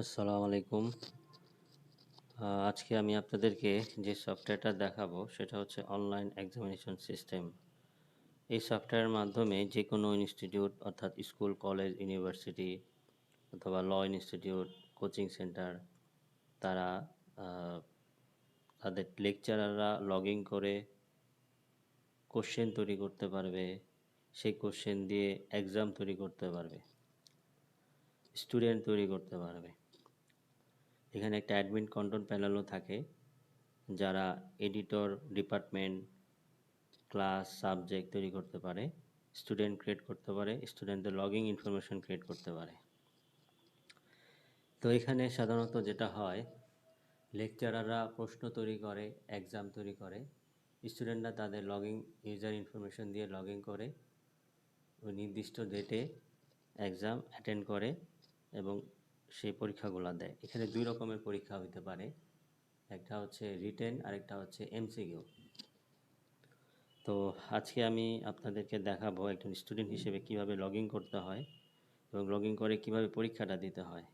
আসসালামু আলাইকুম আজকে আমি আপনাদেরকে যে সফটওয়্যারটা দেখাবো সেটা হচ্ছে অনলাইন এক্সামিনেশন সিস্টেম। এই সফটওয়্যারের মাধ্যমে যে কোনো ইনস্টিটিউট অর্থাৎ স্কুল, কলেজ, ইউনিভার্সিটি অথবা ল ইনস্টিটিউট, কোচিং সেন্টার, তারা তাদের লেকচারাররা লগ ইন করে কোশ্চেন তৈরি করতে পারবে। সেই কোশ্চেন দিয়ে এক্সাম তৈরি করতে পারবে। স্টুডেন্ট তৈরি করতে পারবে। এখানে একটা অ্যাডমিন কন্ট্রোল প্যানেলও থাকে, যারা এডিটর ডিপার্টমেন্ট ক্লাস সাবজেক্ট তৈরি করতে পারে স্টুডেন্ট ক্রিয়েট করতে পারে স্টুডেন্টদের লগিং ইনফরমেশন ক্রিয়েট করতে পারে। তো এখানে সাধারণত যেটা হয় লেকচারাররা প্রশ্ন তৈরি করে এক্সাম তৈরি করে স্টুডেন্টরা তাদের লগিং ইউজার ইনফরমেশন দিয়ে লগ করে, ওই নির্দিষ্ট ডেটে এক্সাম অ্যাটেন্ড করে এবং সেই পরীক্ষাগুলো দেয়। এখানে দুই রকমের পরীক্ষা হতে পারে। একটা হচ্ছে রিটেন, আরেকটা হচ্ছে এমসিকিউ। তো আজকে আমি আপনাদেরকে দেখাবো একজন স্টুডেন্ট হিসেবে কীভাবে লগ করতে হয় এবং লগ করে কীভাবে পরীক্ষাটা দিতে হয়।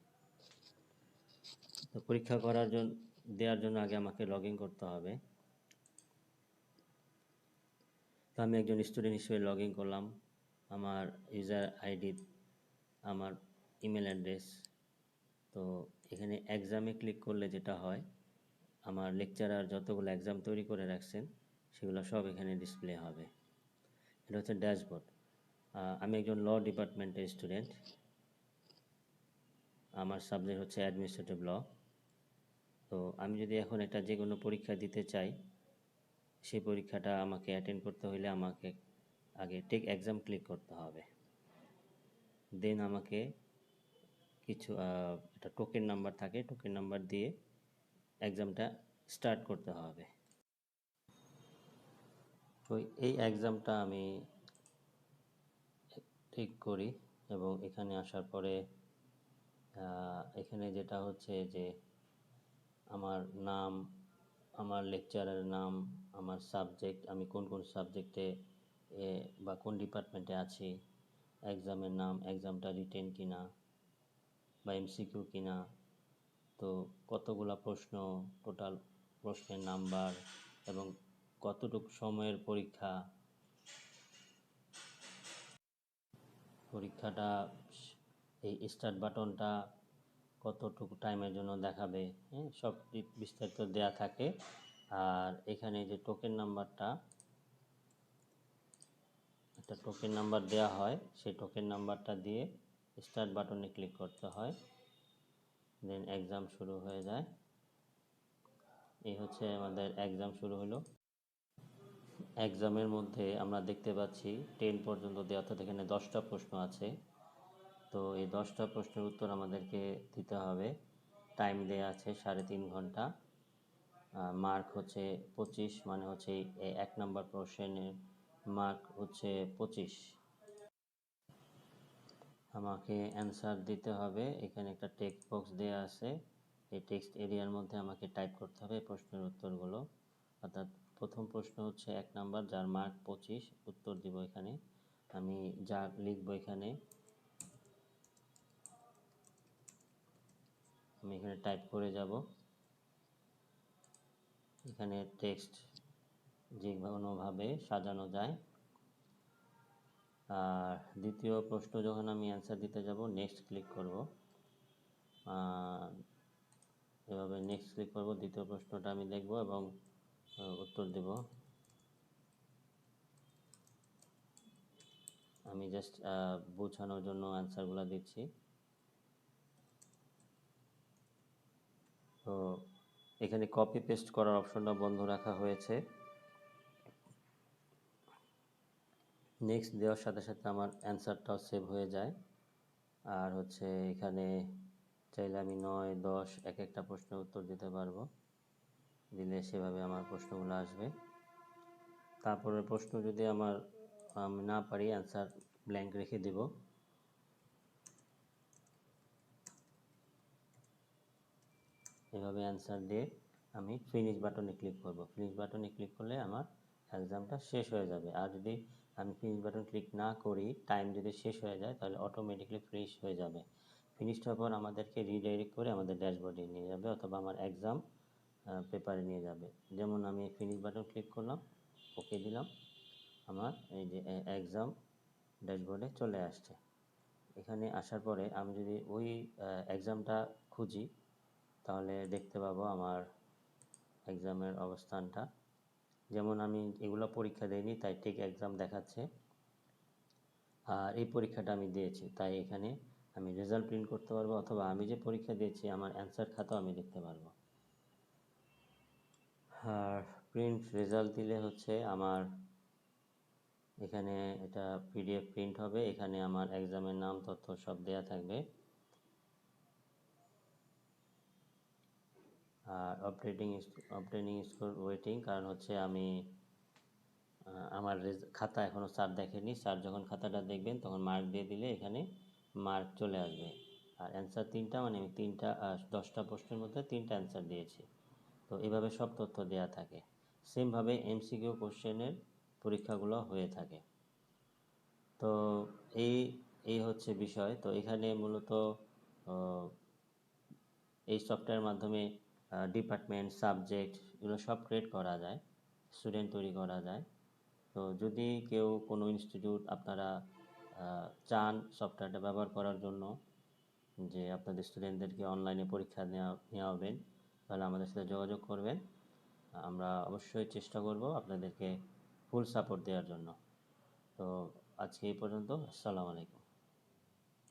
তো পরীক্ষা করার জন্য দেওয়ার জন্য আগে আমাকে লগ করতে হবে। তো আমি একজন স্টুডেন্ট হিসেবে লগ করলাম। আমার ইউজার আইডি, আমার ইমেল অ্যাড্রেস তো এখানে এক্সামে ক্লিক করলে যেটা হয়, আমার লেকচারার যতগুলো এক্সাম তৈরি করে রাখছেন, সেগুলো সব এখানে ডিসপ্লে হবে। এটা হচ্ছে ড্যাশবোর্ড আমি একজন ল ডিপার্টমেন্টের স্টুডেন্ট আমার সাবজেক্ট হচ্ছে অ্যাডমিনিস্ট্রেটিভ ল তো আমি যদি এখন এটা যে কোনো পরীক্ষা দিতে চাই, সেই পরীক্ষাটা আমাকে অ্যাটেন্ড করতে হলে আমাকে আগে টেক এক্সাম ক্লিক করতে হবে। দেন আমাকে কিছু একটা টোকেন নাম্বার থাকে টোকেন নাম্বার দিয়ে এক্সামটা স্টার্ট করতে হবে। তো এই এক্সামটা আমি ঠিক করি এবং এখানে আসার পরে এখানে যেটা হচ্ছে যে আমার নাম, আমার লেকচারের নাম, আমার সাবজেক্ট আমি কোন কোন সাবজেক্টে বা কোন ডিপার্টমেন্টে আছি এক্সামের নাম এক্সামটা রিটেন কিনা বা এমসিকিউ কিনা, তো কতগুলা প্রশ্ন টোটাল প্রশ্নের নাম্বার এবং কতটুকু সময়ের পরীক্ষা? পরীক্ষাটা এই স্টার্ট বাটনটা কতটুকু টাইমের জন্য দেখাবে হ্যাঁ সব বিস্তারিত দেয়া থাকে। আর এখানে যে টোকেন নাম্বারটা একটা টোকেন নাম্বার দেয়া হয়, সেই টোকেন নাম্বারটা দিয়ে স্টার্ট বাটনে ক্লিক করতে হয় দেন এক্সাম শুরু হয়ে যায়। এই হচ্ছে আমাদের এক্সাম শুরু হলো। এক্সামের মধ্যে আমরা দেখতে পাচ্ছি টেন পর্যন্ত দেওয়া অর্থাৎ এখানে দশটা প্রশ্ন আছে। তো এই দশটা প্রশ্নের উত্তর আমাদেরকে দিতে হবে। টাইম দেয়া আছে সাড়ে তিন ঘণ্টা। মার্ক হচ্ছে পঁচিশ মানে হচ্ছে এই এক নম্বর প্রশ্নের মার্ক হচ্ছে পঁচিশ। আমাকে অ্যান্সার দিতে হবে। এখানে একটা টেক্সট বক্স দেওয়া আছে। এই টেক্সট এরিয়ার মধ্যে আমাকে টাইপ করতে হবে প্রশ্নের উত্তরগুলো। অর্থাৎ প্রথম প্রশ্ন হচ্ছে এক নাম্বার যার মার্ক পঁচিশ। উত্তর দিব এখানে। আমি যা লিখব এখানে, আমি এখানে টাইপ করে যাব। এখানে টেক্সট যে কোনোভাবে সাজানো যায়। আর দ্বিতীয় প্রশ্ন যখন আমি অ্যান্সার দিতে যাব নেক্সট ক্লিক করব। এভাবে নেক্সট ক্লিক করব, দ্বিতীয় প্রশ্নটা আমি দেখব এবং উত্তর দেব। আমি জাস্ট বোঝানোর জন্য অ্যান্সারগুলো দিচ্ছি। তো এখানে কপি পেস্ট করার অপশনটা বন্ধ রাখা হয়েছে। নেক্সট দেওয়ার সাথে সাথে আমার অ্যান্সারটাও সেভ হয়ে যায়। আর হচ্ছে এখানে চাইলে আমি নয়, দশ, এক একটা প্রশ্নের উত্তর দিতে পারব। দিলে সেভাবে আমার প্রশ্নগুলো আসবে। তারপরে প্রশ্ন যদি আমার, আমি, না পারি অ্যান্সার ব্ল্যাঙ্ক রেখে দেব। এভাবে অ্যান্সার দিয়ে আমি ফিনিশ বাটনে ক্লিক করব। ফিনিশ বাটনে ক্লিক করলে আমার এক্সামটা শেষ হয়ে যাবে। আর যদি আমি ফিনিশ বাটন ক্লিক না করি টাইম যদি শেষ হয়ে যায়, তাহলে অটোমেটিকলি ফিনিশ হয়ে যাবে। ফিনিশড হওয়ার পর আমাদেরকে রিডাইরেক্ট করে আমাদের ড্যাশবোর্ডে নিয়ে যাবে অথবা আমার এক্সাম পেপারে নিয়ে যাবে। যেমন আমি ফিনিশ বাটন ক্লিক করলাম ওকে দিলাম, আমার এই যে এক্সাম ড্যাশবোর্ডে চলে আসছে। এখানে আসার পরে আমি যদি ওই এক্সামটা খুঁজি, তাহলে দেখতে পাবো আমার এক্সামের অবস্থানটা। যেমন আমি এগুলো পরীক্ষা দেইনি, তাই ঠিক এক্সাম দেখাচ্ছে। আর এই পরীক্ষাটা আমি দিয়েছি, তাই এখানে আমি রেজাল্ট প্রিন্ট করতে পারব অথবা আমি যে পরীক্ষা দিয়েছি, আমার অ্যান্সার খাতাও আমি দেখতে পারব। আর প্রিন্ট রেজাল্ট দিলে হচ্ছে আমার এখানে এটা পিডিএফ প্রিন্ট হবে, এখানে আমার এক্সামের নাম, তথ্য সব দেয়া থাকবে। আর অপারেটিং অপারেটিং স্কোর ওয়েটিং কারণ হচ্ছে আমি আমার খাতা এখনও স্যার দেখেনি স্যার যখন খাতাটা দেখবেন, তখন মার্ক দিয়ে দিলে এখানে মার্ক চলে আসবে। আর অ্যান্সার তিনটা মানে আমি তিনটা দশটা প্রশ্নের মধ্যে তিনটা অ্যান্সার দিয়েছি। তো এভাবে সব তথ্য দেয়া থাকে। সেমভাবে এমসিকিউ কোশ্চেনের পরীক্ষাগুলো হয়ে থাকে। তো এই এই হচ্ছে বিষয়। তো এখানে মূলত এই সফটওয়্যার মাধ্যমে ডিপার্টমেন্ট সাবজেক্ট এগুলো সব ক্রিয়েট করা যায় স্টুডেন্ট তৈরি করা যায়। তো যদি কেউ কোনো ইনস্টিটিউট আপনারা চান সফটওয়্যারটা ব্যবহার করার জন্য, যে আপনাদের স্টুডেন্টদেরকে অনলাইনে পরীক্ষা নেওয়া নেওয়াবেন, তাহলে আমাদের সাথে যোগাযোগ করবেন। আমরা অবশ্যই চেষ্টা করব আপনাদেরকে ফুল সাপোর্ট দেওয়ার জন্য। তো আজকে এই পর্যন্ত, আসসালামু আলাইকুম।